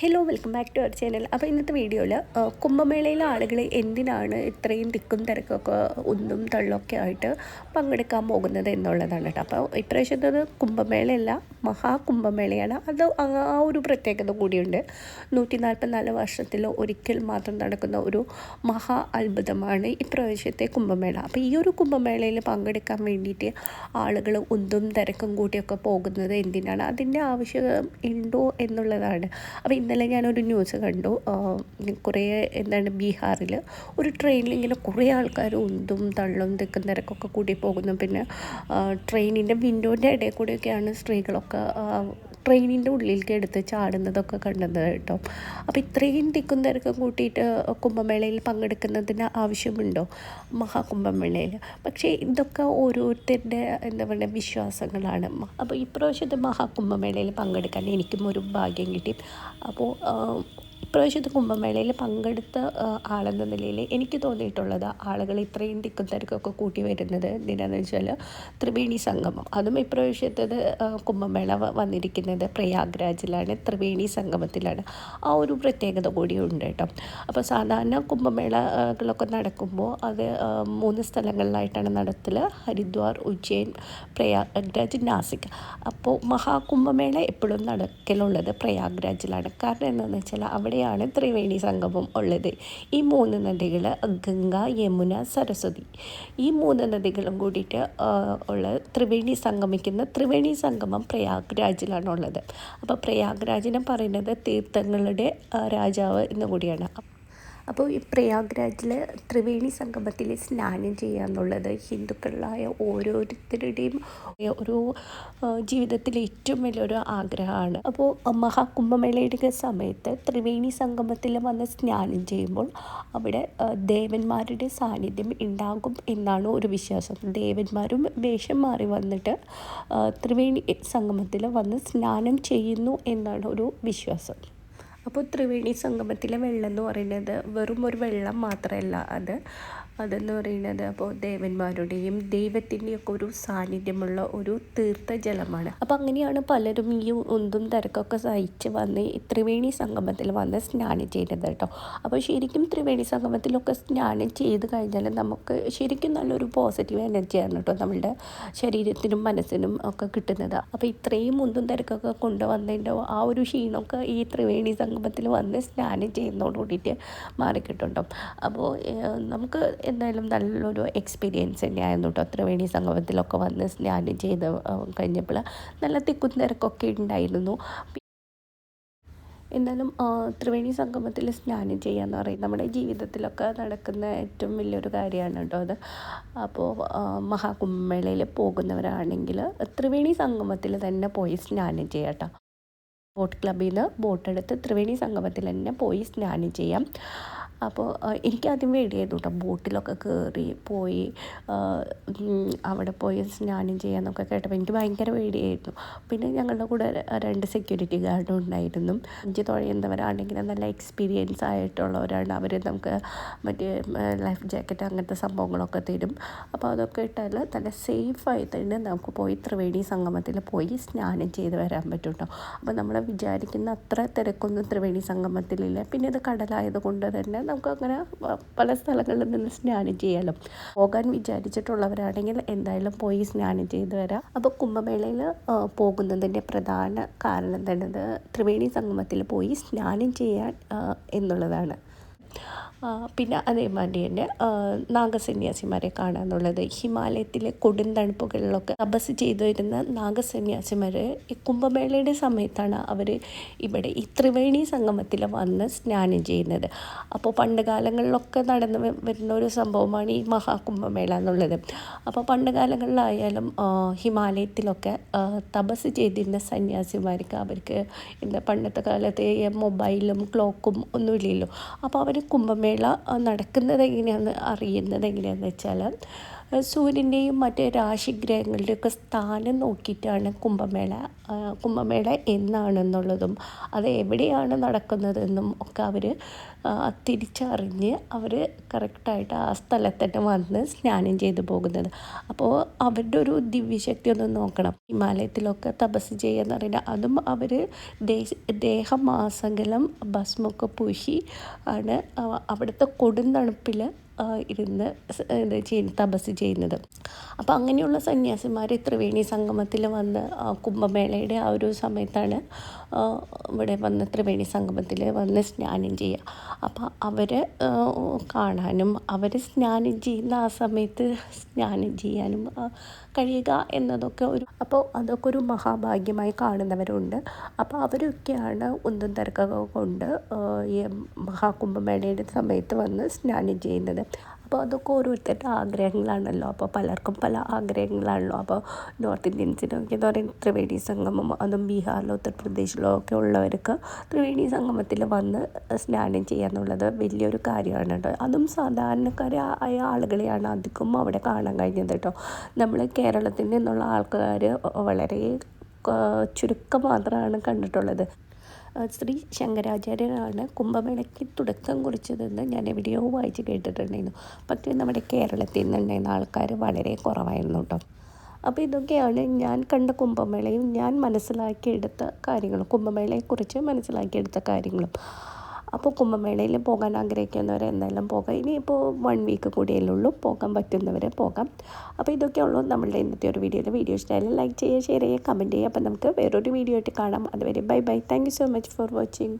Hello welcome back to our channel അപ്പോൾ ഇന്നത്തെ വീഡിയോയിൽ കുംഭമേളയിലെ ആളുകൾ എന്തിനാണ് ഇത്രയും തിക്കും തിരക്കൊക്കെ ഒന്നും തള്ളൊക്കെ ആയിട്ട് പങ്കെടുക്കാൻ പോകുന്നത് എന്നുള്ളതാണ് കേട്ടോ. അപ്പോൾ ഇപ്രാവശ്യത്തത് കുംഭമേളയല്ല. മഹാകുംഭമേളയാണ്. അത് ആ ഒരു പ്രത്യേകത കൂടിയുണ്ട്. നൂറ്റി നാൽപ്പത്തിനാല് വർഷത്തിൽ ഒരിക്കൽ മാത്രം നടക്കുന്ന ഒരു മഹാ അത്ഭുതമാണ് ഇപ്രാവശ്യത്തെ കുംഭമേള. അപ്പോൾ ഈ ഒരു കുംഭമേളയിൽ പങ്കെടുക്കാൻ വേണ്ടിയിട്ട് ആളുകൾ ഉന്തും തിരക്കും കൂട്ടിയൊക്കെ പോകുന്നത് എന്തിനാണ്? അതിന്റെ ആവശ്യം ഉണ്ടോ എന്നുള്ളതാണ്. അപ്പോൾ ഇന്നലെ ഞാനൊരു ന്യൂസ് കണ്ടു. കുറേ എന്താണ് ബീഹാറിൽ ഒരു ട്രെയിനിൽ ഇങ്ങനെ കുറേ ആൾക്കാർ ഉന്തും തള്ളും തിക്കും തിരക്കൊക്കെ കൂടി പോകുന്നു. പിന്നെ ട്രെയിനിന്റെ വിൻഡോന്റെ ഇടയിൽ കൂടെയൊക്കെയാണ് സ്ത്രീകളൊക്കെ ട്രെയിനിന്റെ ഉള്ളിലേക്ക് എടുത്ത് ചാടുന്നതൊക്കെ കണ്ടത് കേട്ടോ. അപ്പോൾ ഇത്രയും തിക്കും തിരക്കും കൂട്ടിയിട്ട് കുംഭമേളയിൽ പങ്കെടുക്കുന്നതിന് ആവശ്യമുണ്ടോ? മഹാകുംഭമേളയിൽ. പക്ഷേ ഇതൊക്കെ ഓരോരുത്തരുടെ എന്താ പറയുക വിശ്വാസങ്ങളാണ്. അപ്പോൾ ഇപ്രാവശ്യത്തെ മഹാകുംഭമേളയിൽ പങ്കെടുക്കാൻ എനിക്കും ഒരു ഭാഗ്യം കിട്ടി. അപ്പോൾ ഇപ്രാവശ്യത്തെ കുംഭമേളയിൽ പങ്കെടുത്ത ആളെന്ന നിലയിൽ എനിക്ക് തോന്നിയിട്ടുള്ളത് ആളുകൾ ഇത്രയും തിക്കും തിരക്കൊക്കെ കൂട്ടി വരുന്നത് എന്തിനാന്ന് വെച്ചാൽ ത്രിവേണി സംഗമം. അതും ഇപ്രാവശ്യത്തത് കുംഭമേള വന്നിരിക്കുന്നത് പ്രയാഗ്രാജിലാണ് ത്രിവേണി സംഗമത്തിലാണ്. ആ ഒരു പ്രത്യേകത കൂടിയുണ്ട് കേട്ടോ. അപ്പോൾ സാധാരണ കുംഭമേളകളൊക്കെ നടക്കുമ്പോൾ അത് മൂന്ന് സ്ഥലങ്ങളിലായിട്ടാണ് നടത്തൽ. ഹരിദ്വാർ ഉജ്ജയിൻ പ്രയാഗ്രാജ് നാസിക്. അപ്പോൾ മഹാകുംഭമേള എപ്പോഴും നടക്കലുള്ളത് പ്രയാഗ്രാജിലാണ്. കാരണം എന്താണെന്ന് വെച്ചാൽ അവിടെ അവിടെയാണ് ത്രിവേണി സംഗമം ഉള്ളത്. ഈ മൂന്ന് നദികൾ ഗംഗ യമുന സരസ്വതി. ഈ മൂന്ന് നദികളും കൂടിയിട്ട് ഉള്ള ത്രിവേണി സംഗമിക്കുന്ന ത്രിവേണി സംഗമം പ്രയാഗ്രാജിലാണ് ഉള്ളത്. അപ്പോൾ പ്രയാഗ്രാജിനെ പറയുന്നത് തീർത്ഥങ്ങളുടെ രാജാവ് എന്ന് കൂടിയാണ്. അപ്പോൾ ഈ പ്രയാഗ്രാജിൽ ത്രിവേണി സംഗമത്തിൽ സ്നാനം ചെയ്യുക എന്നുള്ളത് ഹിന്ദുക്കളായ ഓരോരുത്തരുടെയും ഒരു ജീവിതത്തിലെ ഏറ്റവും വലിയൊരു ആഗ്രഹമാണ്. അപ്പോൾ മഹാകുംഭമേളയുടെ സമയത്ത് ത്രിവേണി സംഗമത്തിൽ വന്ന് സ്നാനം ചെയ്യുമ്പോൾ അവിടെ ദേവന്മാരുടെ സാന്നിധ്യം ഉണ്ടാകും എന്നാണ് ഒരു വിശ്വാസം. ദേവന്മാരും വേഷം മാറി വന്നിട്ട് ത്രിവേണി സംഗമത്തിൽ വന്ന് സ്നാനം ചെയ്യുന്നു എന്നാണ് ഒരു വിശ്വാസം. അപ്പോൾ ത്രിവേണി സംഗമത്തിലെ വെള്ളം എന്ന് പറയുന്നത് വെറും ഒരു വെള്ളം മാത്രമല്ല അത്. അതെന്ന് പറയുന്നത് അപ്പോൾ ദേവന്മാരുടെയും ദൈവത്തിന്റെയൊക്കെ ഒരു സാന്നിധ്യമുള്ള ഒരു തീർത്ഥജലമാണ്. അപ്പോൾ അങ്ങനെയാണ് പലരും ഈ ഒന്നും തിരക്കൊക്കെ സഹിച്ച് വന്ന് ത്രിവേണി സംഗമത്തിൽ വന്ന് സ്നാനം ചെയ്യുന്നത് കേട്ടോ. അപ്പോൾ ശരിക്കും ത്രിവേണി സംഗമത്തിലൊക്കെ സ്നാനം ചെയ്ത് കഴിഞ്ഞാൽ നമുക്ക് ശരിക്കും നല്ലൊരു പോസിറ്റീവ് എനർജിയാണ് കേട്ടോ നമ്മളുടെ ശരീരത്തിനും മനസ്സിനും ഒക്കെ കിട്ടുന്നത്. അപ്പോൾ ഇത്രയും ഒന്നും തിരക്കൊക്കെ കൊണ്ടുവന്നതിന്റെ ആ ഒരു ക്ഷീണമൊക്കെ ഈ ത്രിവേണി സംഗമത്തിൽ വന്ന് സ്നാനം ചെയ്യുന്നതോട് കൂടിയിട്ട് മാറിക്കിട്ടുണ്ടോ അപ്പോൾ നമുക്ക് എന്തായാലും നല്ലൊരു എക്സ്പീരിയൻസ് തന്നെയായിരുന്നു കേട്ടോ ത്രിവേണി സംഗമത്തിലൊക്കെ വന്ന് സ്നാനം ചെയ്ത് കഴിഞ്ഞപ്പോൾ നല്ല തിക്കും തിരക്കൊക്കെ ഉണ്ടായിരുന്നു. എന്നാലും ത്രിവേണി സംഗമത്തിൽ സ്നാനം ചെയ്യുക എന്ന് പറയും നമ്മുടെ ജീവിതത്തിലൊക്കെ നടക്കുന്ന ഏറ്റവും വലിയൊരു കാര്യമാണ് കേട്ടോ അത്. അപ്പോൾ മഹാകുംഭമേളയിൽ പോകുന്നവരാണെങ്കിൽ ത്രിവേണി സംഗമത്തിൽ തന്നെ പോയി സ്നാനം ചെയ്യാം കേട്ടോ ബോട്ട് ക്ലബ്ബിൽ നിന്ന് ബോട്ടെടുത്ത് ത്രിവേണി സംഗമത്തിൽ തന്നെ പോയി സ്നാനം ചെയ്യാം. അപ്പോൾ എനിക്ക് ആദ്യം പേടിയായിരുന്നു കേട്ടോ ബോട്ടിലൊക്കെ കയറി പോയി അവിടെ പോയി സ്നാനം ചെയ്യാന്നൊക്കെ കേട്ടപ്പോൾ എനിക്ക് ഭയങ്കര പേടിയായിരുന്നു. പിന്നെ ഞങ്ങളുടെ കൂടെ രണ്ട് സെക്യൂരിറ്റി ഗാർഡും ഉണ്ടായിരുന്നു. അഞ്ച് തുഴയുന്നവരാണെങ്കിൽ നല്ല എക്സ്പീരിയൻസ് ആയിട്ടുള്ളവരാണ്. അവർ നമുക്ക് മറ്റേ ലൈഫ് ജാക്കറ്റ് അങ്ങനത്തെ സംഭവങ്ങളൊക്കെ തരും. അപ്പോൾ അതൊക്കെ ഇട്ടാൽ നല്ല സേഫായി തന്നെ നമുക്ക് പോയി ത്രിവേണി സംഗമത്തിൽ പോയി സ്നാനം ചെയ്ത് വരാൻ പറ്റും കേട്ടോ അപ്പോൾ നമ്മൾ വിചാരിക്കുന്ന അത്ര തിരക്കൊന്നും ത്രിവേണി സംഗമത്തിലില്ല. പിന്നെ ഇത് കടലായത് കൊണ്ട് തന്നെ നമുക്ക് അങ്ങനെ പല സ്ഥലങ്ങളിൽ നിന്ന് സ്നാനം ചെയ്യാലോ. പോകാൻ വിചാരിച്ചിട്ടുള്ളവരാണെങ്കിൽ എന്തായാലും പോയി സ്നാനം ചെയ്ത് വരാം. അപ്പോൾ കുംഭമേളയിൽ പോകുന്നതിന്റെ പ്രധാന കാരണം തന്നെ ത്രിവേണി സംഗമത്തിൽ പോയി സ്നാനം ചെയ്യാൻ എന്നുള്ളതാണ്. പിന്നെ അതേമാതിരി തന്നെ നാഗസന്യാസിമാരെ കാണാന്നുള്ളത് ഹിമാലയത്തിലെ കൊടും തണുപ്പുകളിലൊക്കെ തപസ് ചെയ്തു വരുന്ന നാഗസന്യാസിമാർ ഈ കുംഭമേളയുടെ സമയത്താണ് അവർ ഇവിടെ ഈ ത്രിവേണി സംഗമത്തിൽ വന്ന് സ്നാനം ചെയ്യുന്നത്. അപ്പോൾ പണ്ട് കാലങ്ങളിലൊക്കെ നടന്ന് വരുന്ന ഒരു സംഭവമാണ് ഈ മഹാകുംഭമേള എന്നുള്ളത്. അപ്പോൾ പണ്ട് കാലങ്ങളിലായാലും ഹിമാലയത്തിലൊക്കെ തപസ് ചെയ്തിരുന്ന സന്യാസിമാർക്ക് അവർക്ക് എന്താ പണ്ടത്തെ കാലത്തെ മൊബൈലും ക്ലോക്കും ഒന്നുമില്ലല്ലോ. അപ്പോൾ അവർ കുംഭമേള നടക്കുന്നത് എങ്ങനെയാണെന്ന് അറിയുന്നത് എങ്ങനെയാണെന്ന് വെച്ചാൽ സൂര്യന്റെയും മറ്റ് രാശിഗ്രഹങ്ങളുടെയൊക്കെ സ്ഥാനം നോക്കിയിട്ടാണ് കുംഭമേള കുംഭമേള എന്നാണെന്നുള്ളതും അത് എവിടെയാണ് നടക്കുന്നതെന്നും ഒക്കെ അവർ തിരിച്ചറിഞ്ഞ് അവർ കറക്റ്റായിട്ട് ആ സ്ഥലത്ത് തന്നെ വന്ന് സ്നാനം ചെയ്ത് പോകുന്നത്. അപ്പോൾ അവരുടെ ഒരു ദിവ്യശക്തി ഒന്ന് നോക്കണം. ഹിമാലയത്തിലൊക്കെ തപസ് ചെയ്യുക പറയുന്നത് അതും അവർ ദേഹമാസകലം ഭസ്മൊക്കെ പൂശി ആണ് അവിടുത്തെ കൊടുന്തണുപ്പിൽ ഇരുന്ന് ഇത് ചെയ്യുന്ന തപസ് ചെയ്യുന്നത്. അപ്പോൾ അങ്ങനെയുള്ള സന്യാസിമാർ ത്രിവേണി സംഗമത്തിൽ വന്ന് കുംഭമേളയുടെ ആ ഒരു സമയത്താണ് ഇവിടെ വന്ന് ത്രിവേണി സംഗമത്തിൽ വന്ന് സ്നാനം ചെയ്യുക. അപ്പോൾ അവർ കാണാനും അവർ സ്നാനം ചെയ്യുന്ന ആ സമയത്ത് സ്നാനം ചെയ്യാനും കഴിയുക എന്നതൊക്കെ ഒരു അപ്പോൾ അതൊക്കെ ഒരു മഹാഭാഗ്യമായി കാണുന്നവരുണ്ട്. അപ്പോൾ അവരൊക്കെയാണ് ഉന്തും തിരക്കൊക്കെ കൊണ്ട് ഈ മഹാകുംഭമേളയുടെ സമയത്ത് വന്ന് സ്നാനം ചെയ്യുന്നത്. അപ്പോൾ അതൊക്കെ ഓരോരുത്തരുടെ ആഗ്രഹങ്ങളാണല്ലോ. അപ്പോൾ പലർക്കും പല ആഗ്രഹങ്ങളാണല്ലോ. അപ്പോൾ നോർത്ത് ഇന്ത്യൻസിനൊക്കെ എന്ന് പറയുന്നത് ത്രിവേണി സംഗമം അതും ബീഹാറിലോ ഉത്തർപ്രദേശിലോ ഒക്കെ ഉള്ളവർക്ക് ത്രിവേണി സംഗമത്തിൽ വന്ന് സ്നാനം ചെയ്യുക എന്നുള്ളത് വലിയൊരു കാര്യമാണ് കേട്ടോ. അതും സാധാരണക്കാരായ ആളുകളെയാണ് അധികം അവിടെ കാണാൻ കഴിഞ്ഞത് കേട്ടോ. നമ്മൾ കേരളത്തിൽ നിന്നുള്ള ആൾക്കാർ വളരെ ചുരുക്കം മാത്രമാണ് കണ്ടിട്ടുള്ളത്. ശ്രീ ശങ്കരാചാര്യനാണ് കുംഭമേളയ്ക്ക് തുടക്കം കുറിച്ചതെന്ന് ഞാൻ എവിടെയോ വായിച്ച് കേട്ടിട്ടുണ്ടായിരുന്നു. പക്ഷേ നമ്മുടെ കേരളത്തിൽ നിന്നുണ്ടായിരുന്ന ആൾക്കാർ വളരെ കുറവായിരുന്നു കേട്ടോ. അപ്പോൾ ഇതൊക്കെയാണ് ഞാൻ കണ്ട കുംഭമേളയും ഞാൻ മനസ്സിലാക്കിയെടുത്ത കാര്യങ്ങളും കുംഭമേളയെക്കുറിച്ച് മനസ്സിലാക്കിയെടുത്ത കാര്യങ്ങളും. അപ്പോൾ കുംഭമേളയിൽ പോകാൻ ആഗ്രഹിക്കുന്നവർ എന്തായാലും പോകാം. ഇനിയിപ്പോൾ വൺ വീക്ക് കൂടിയല്ലേ ഉള്ളൂ. പോകാൻ പറ്റുന്നവർ പോകാം. അപ്പോൾ ഇതൊക്കെ ഉള്ളൂ നമ്മളുടെ ഇന്നത്തെ ഒരു വീഡിയോയിൽ വീഡിയോ ഇഷ്ടമായാലും ലൈക്ക് ചെയ്യുക ഷെയർ ചെയ്യുക കമന്റ് ചെയ്യുക. അപ്പോൾ നമുക്ക് വേറൊരു വീഡിയോ ആയിട്ട് കാണാം. അതുവരെ bye bye thank so much for watching